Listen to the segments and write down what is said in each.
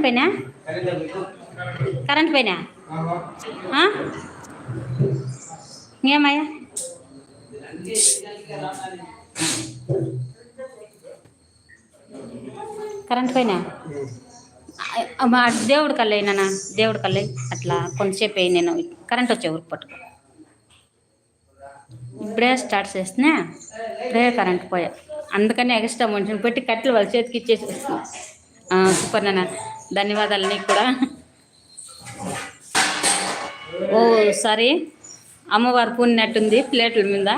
Current పోయినా? Current పోయినా? ఏమయ్యా కరెంట్ పోయినా? దేవుడి మా దేవుడి దేవుడి కళ్ళే అట్లా కొంతసేపు అయ్యి నేను కరెంట్ వచ్చే ఊరికి పట్టుకో. ఇప్పుడే స్టార్ట్ చేస్తున్నా. ఇప్పుడే కరెంట్ పోయా. అందుకని ఎక్స్ట్రా మనిషిని పెట్టి కట్టెలు వాళ్ళ చేతికి ఇచ్చేసి సూపర్ నాన్న. ధన్యవాదాలు నీకు కూడా. Oh sorry. అమ్మవారు పూనినట్టుంది ప్లేట్ల మీద.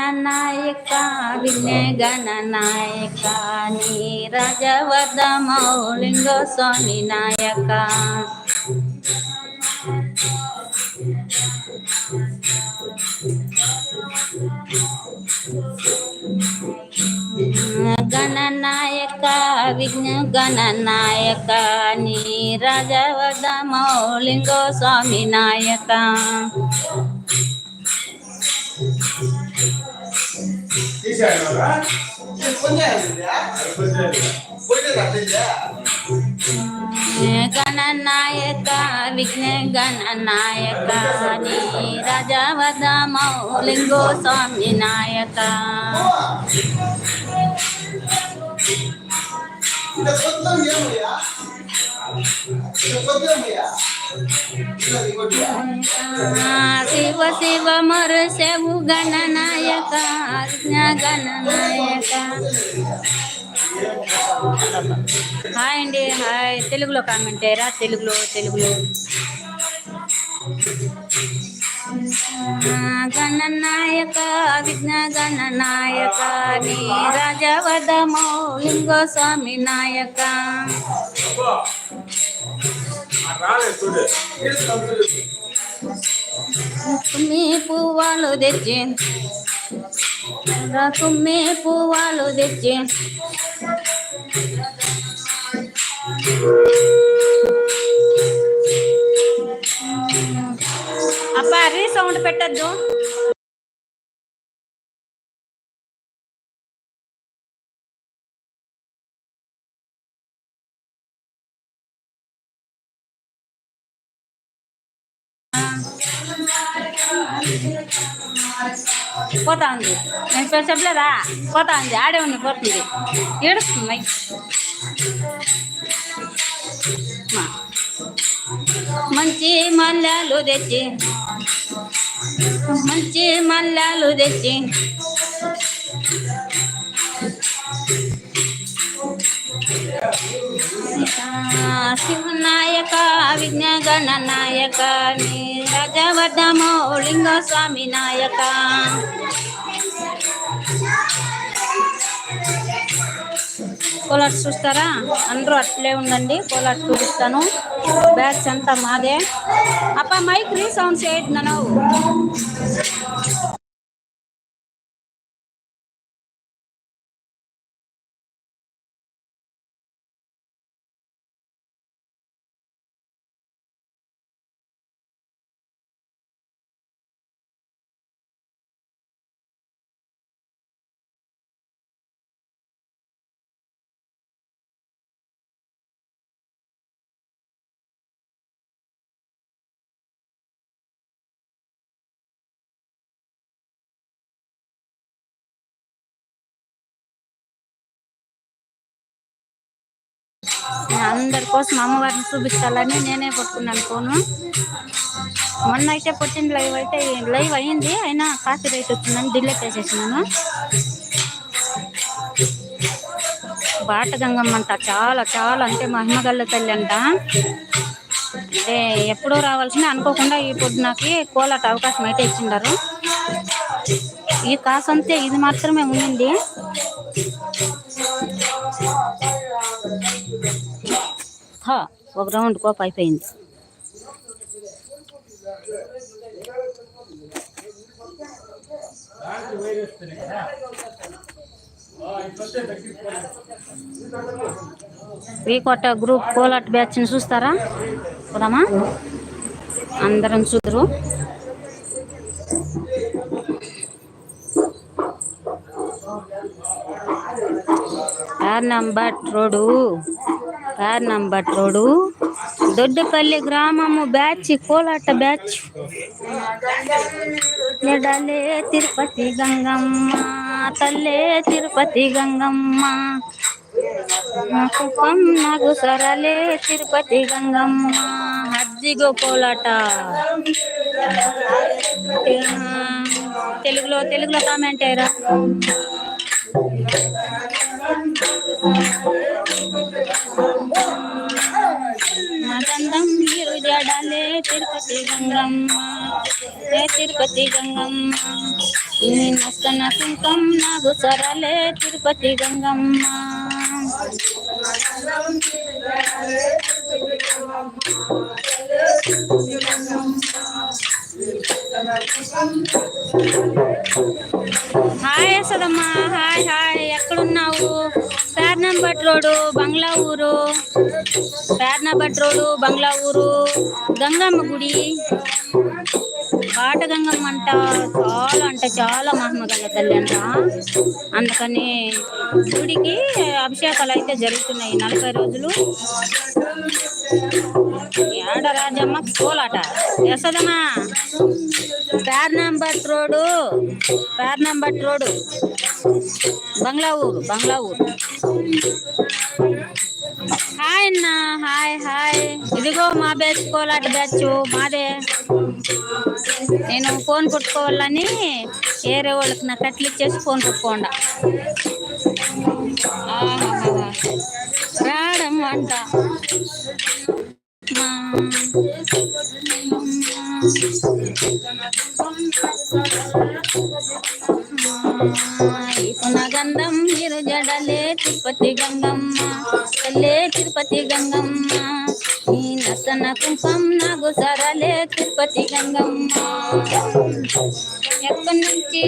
గణనాయక విఘ్నే గణనాయక నీ రాజవద మౌలింగ స్వామి నాయక. గణనాయక విఘ్న గణనాయక నీ రాజవద మౌలింగ స్వామి నాయక. గణనాయక విఘ్న గణనాయక నీ రాజవద మౌలింగో స్వామి నాయక శివ శివ మర శివు గణనాయక గణనాయక హాయ్ అండి హాయ్. తెలుగులో కామెంట్ అయ్యారా తెలుగులో తెలుగులో. గణనాయక విఘ్న గణనాయక నీ రాజవదమో మౌలింగ స్వామి నాయక. మీ పువ్వాలు తెచ్చి కుమ్మి పువ్వాలు తెచ్చి. అబ్బా రీ సౌండ్ పెట్టద్దు. పోతా ఉంది. నేను చెప్పలేదా పోతా ఉంది. ఆడే ఉంది పోతుంది. ఏడుస్తుంది మై. మా. మంచి మల్లెలు తెచ్చి మంచి మల్లెలు తెచ్చి. శివనాయక విఘ్న నాయక నీ రాజవర్ధమో లింగ స్వామి నాయక కోలాట్ చూస్తారా? అందరూ అట్లే ఉండండి కోలాట్ చూపిస్తాను. బ్యాగ్స్ అంతా మాదే. అప్ప మైక్ రీ సౌండ్ చేయట్ నన్ను. అందరి కోసం అమ్మవారిని చూపించాలని నేనే పట్టుకున్నాను ఫోను. మొన్న అయితే పుట్టిన లైవ్ అయితే లైవ్ అయింది అయినా కాఫీ రైట్ వచ్చిందని ఢిల్లీ చేసేసినాను. బాట గంగమ్మ అంట చాలా చాలా అంటే మహిమగల్ల తల్లి అంట. అంటే ఎప్పుడూ రావాల్సిన అనుకోకుండా ఈ పొద్దునకి కోలాట అవకాశం అయితే ఇచ్చిండారు. ఈ కాసంతే అంతే ఇది మాత్రమే ఉండింది. ఒక రౌండ్ కోప అయిపోయింది. రీకోట గ్రూప్ కోలాట్ బ్యాచ్ని చూస్తారా? పోదామా? అందరం చూద్దరు number road. Number road Doddapalli గ్రామము బ్యాచ్ కోలాట బ్యాచ్. ఎడలే తిరుపతి గంగమ్మ తల్లే తిరుపతి గంగమ్మ. కుప్పం నాకు సరలే తిరుపతి గంగమ్మ. హద్దిగో కోలాట. తెలుగులో తెలుగులో కామెంట్ అయ్యారా గంగం మీరు జడలే తిరుపతి గంగమ్మ లే తిరుపతి గంగమ్మ ఈ నస్తన కుంకం సరలే తిరుపతి గంగమ్మ హాయ్ సదమ్మా హాయ్ హాయ్. ఎక్కడున్నావు? పేర్నంబట్ రోడ్డు బంగ్లా ఊరు. పేర్నబట్ రోడ్డు బంగ్లా ఊరు. గంగమ్మ గుడి. పాట గంగమ్మ అంట చాలా అంటే చాలా మహిమ గల తల్లి అంట. అందుకని గుడికి అభిషేకాలు అయితే జరుగుతున్నాయి నలభై రోజులు. ఏడ రాజమ్మ కోలాట యశోదమ్మా పేర్నంబట్ రోడ్డు. పేర్నంబట్ రోడ్డు. బంగ్లా ఊరు బంగ్లా ఊరు హాయ్ అన్న హాయ్ హాయ్. ఇదిగో మా బ్యాచ్ కోలాట బ్యాచ్ మాదే. నేను ఫోన్ కొట్టుకోవాలని వేరే వాళ్ళకి నా కట్లు ఇచ్చేసి ఫోన్ కొట్టుకోండా. ఆహాహాహా. రావడం అంట పునగంధం మీరు జడలే తిరుపతి గంగమ్మ తల్లే తిరుపతి గంగమ్మ. ఈ నసన కుంకం నాకు సరలే తిరుపతి గంగమ్మ. ఎక్కడి నుంచి?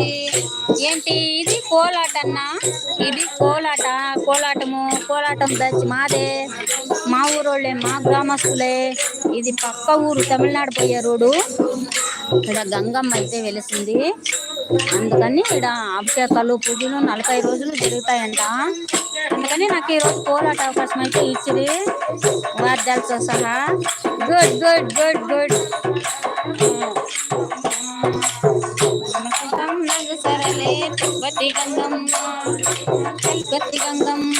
ఇది ఏంటి ఇది కోలాట అన్న ఇది కోలాట కోలాటము కోలాటం దచ్చి మాదే. మా ఊరోళ్ళే మా గ్రామస్తులే. ఇది పక్క ఊరు తమిళనాడు పోయే రోడ్డు. ఇక్కడ గంగమ్మ అయితే వెలిసింది. అందుకని ఇక్కడ అభిషేకాలు పూజలు నలభై రోజులు జరుగుతాయంట. అందుకని నాకు ఈరోజు కోలాట అవకాశం అయితే ఇచ్చింది వాద్యాలతో సహా. Good good good good. సరలే తిరుపతి గంగమ్మ. తిరుపతి గంగమ్మ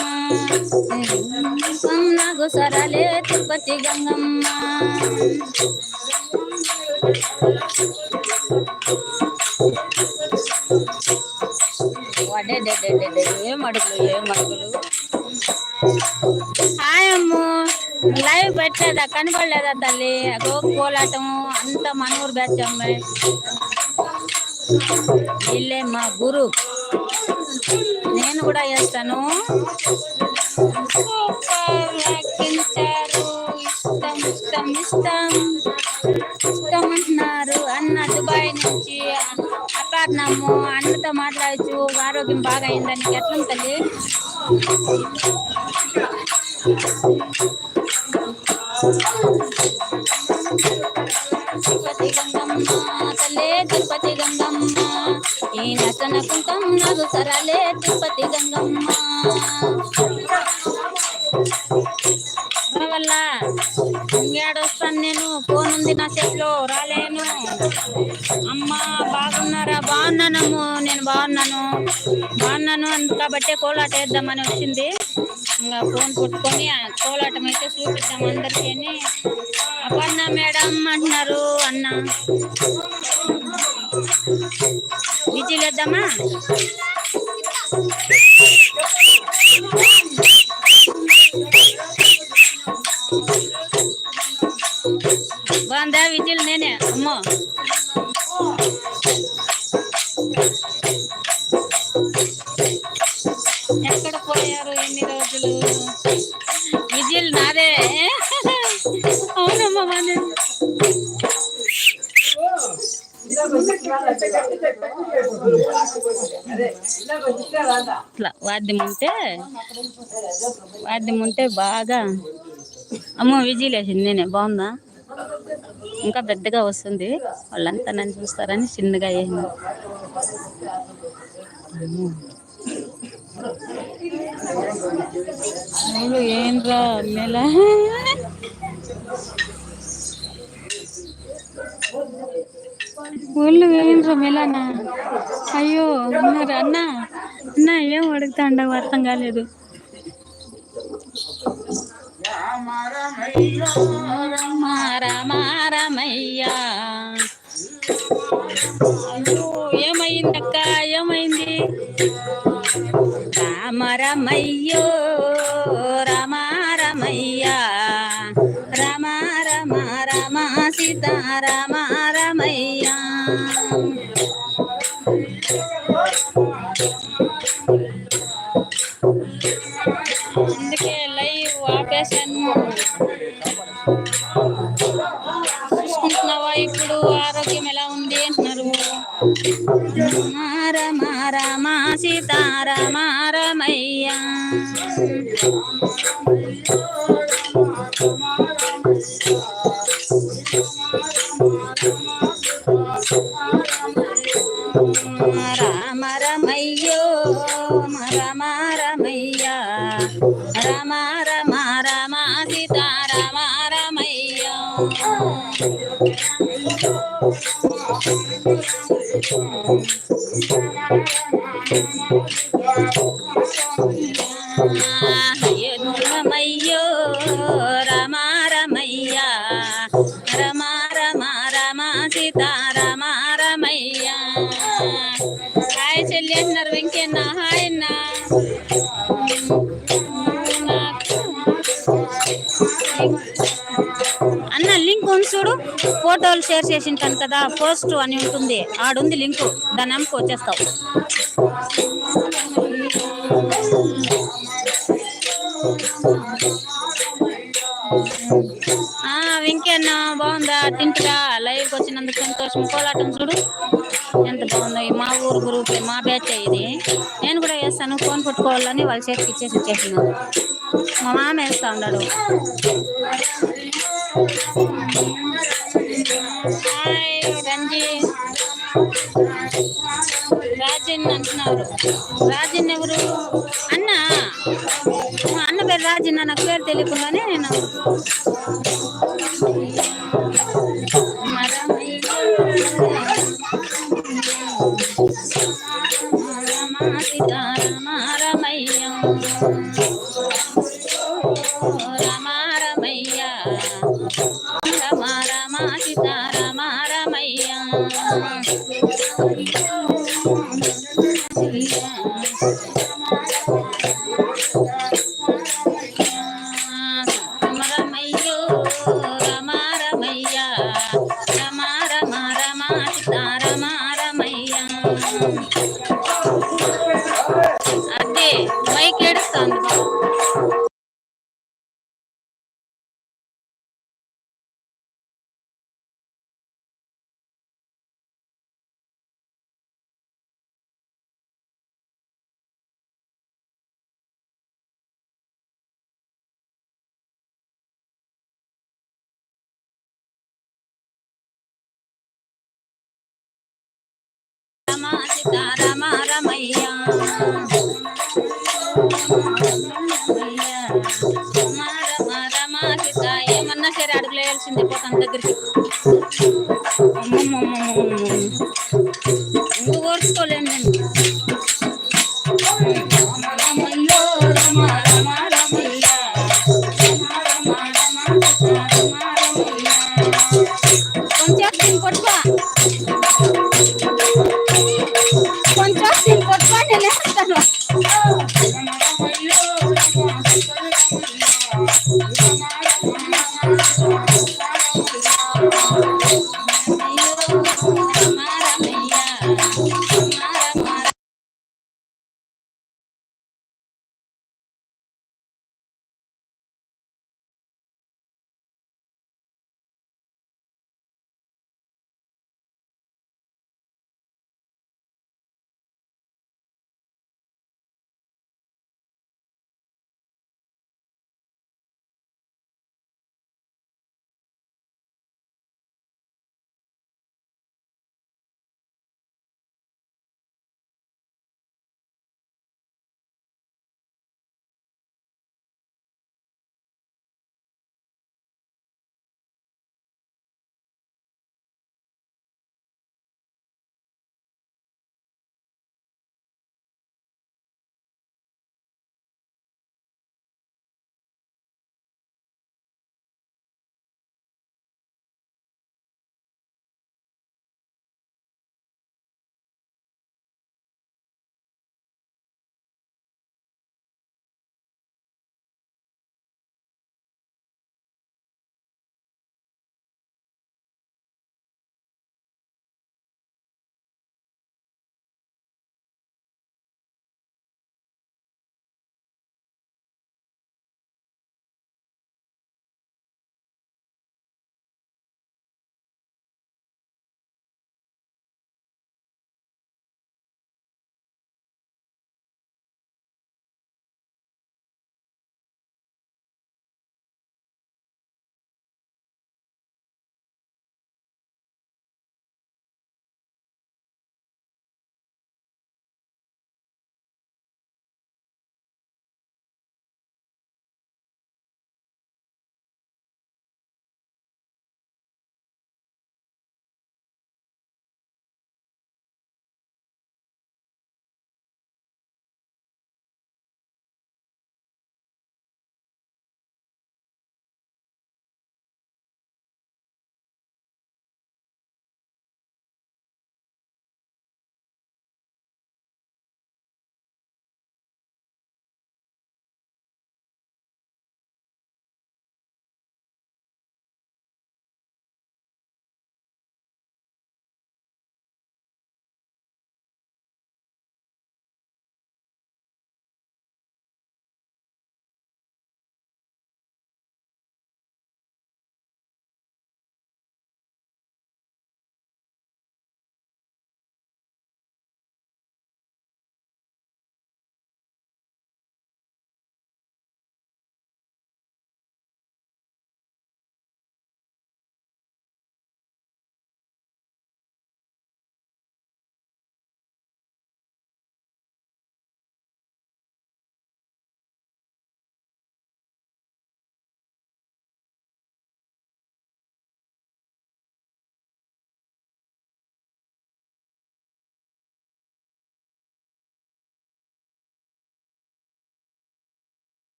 నాకు సరలే తిరుపతి గంగమ్మ. ఏం అడుగులు ఏం అడుగులు. హాయ్ లైవ్ పెట్టలేదా? కనపడలేదా తల్లి? అగో కోలాటం అంత మనూరు బ్యాచ్ ఇల్లే మా గురు. నేను కూడా చేస్తాను. ఇష్టం ఇష్టం ఇష్టం ఇష్టం అంటున్నారు. అన్న దుబాయ్ నుంచి అపార్నము అన్నతో మాట్లాడచ్చు. ఆరోగ్యం బాగా అయిందని ఎట్లా తల్లి తిరుపతి గంగమ్మ తల్లే తిరుపతి గంగమ్మ. ఈ నసన కుంకం నాకు సరలే తిరుపతి గంగమ్మ. వల్ల ఇంకేడొస్తాను నేను. ఫోన్ ఉంది నా చేతిలో రాలేను. అమ్మా బాగున్నారా? బాగున్నానమ్ము. నేను బాగున్నాను. బాగున్నాను అందు కాబట్టే కోలాట వేద్దామని వచ్చింది. ఇంకా ఫోన్ కొట్టుకొని కోలాటం అయితే చూపిద్దాం అందరికీ అని అపర్ణ మేడం అంటున్నారు అన్న. విజిలేద్దామా బాగుందా విజిల్ నేనే అమ్మో ఇట్లా వాద్యం ఉంటే వాద్యం ఉంటే బాగా. అమ్మో విజయలేసింది నేనే బాగుందా? ఇంకా పెద్దగా వస్తుంది. వాళ్ళంతా నన్ను చూస్తారని చిన్నగా వేసింది అమ్మో. అయ్యో, ఏంట్రా నెల ఒళ్ళు ఏంట్రా మెలానా? అయ్యో అన్నారు అన్న అన్న ఏం అడుగుతా ఉండవు అర్థం కాలేదు. మారమయ్యా ఏమైందక్క ఏమైంది? రామరమయ్యో రమారమయ్యా. Rama Rama Rama Sitarama. Oh, oh, oh, oh, oh, ఫోటోలు షేర్ చేసింటాను కదా పోస్ట్ అని ఉంటుంది. ఆడుంది లింక్. దాని నమ్మకం వచ్చేస్తావు. ఆ బాగుందా? తింటురా? లైవ్ వచ్చినందుకు సంతోషం. కోలాటం చూడు. ఎంత బాగుందో. మా ఊరు గ్రూప్ మా బ్యాచ్ ఇది. నేను కూడా వేస్తాను. ఫోన్ పట్టుకోవాలని వాళ్ళ చేతికి ఇచ్చేసి వచ్చేసాను. మా మామ వేస్తా ఉన్నాడు. రాజన్ అంటున్నారు. రాజన్ ఎవరు? అన్న. అన్న పేరు రాజన్. నాకు పేరు తెలియకుండానే నేను ఏమన్నా సరే అడుగులేయాల్సిందే పోతాను దగ్గరికి ఇంక కోర్చుకోలేను నేను.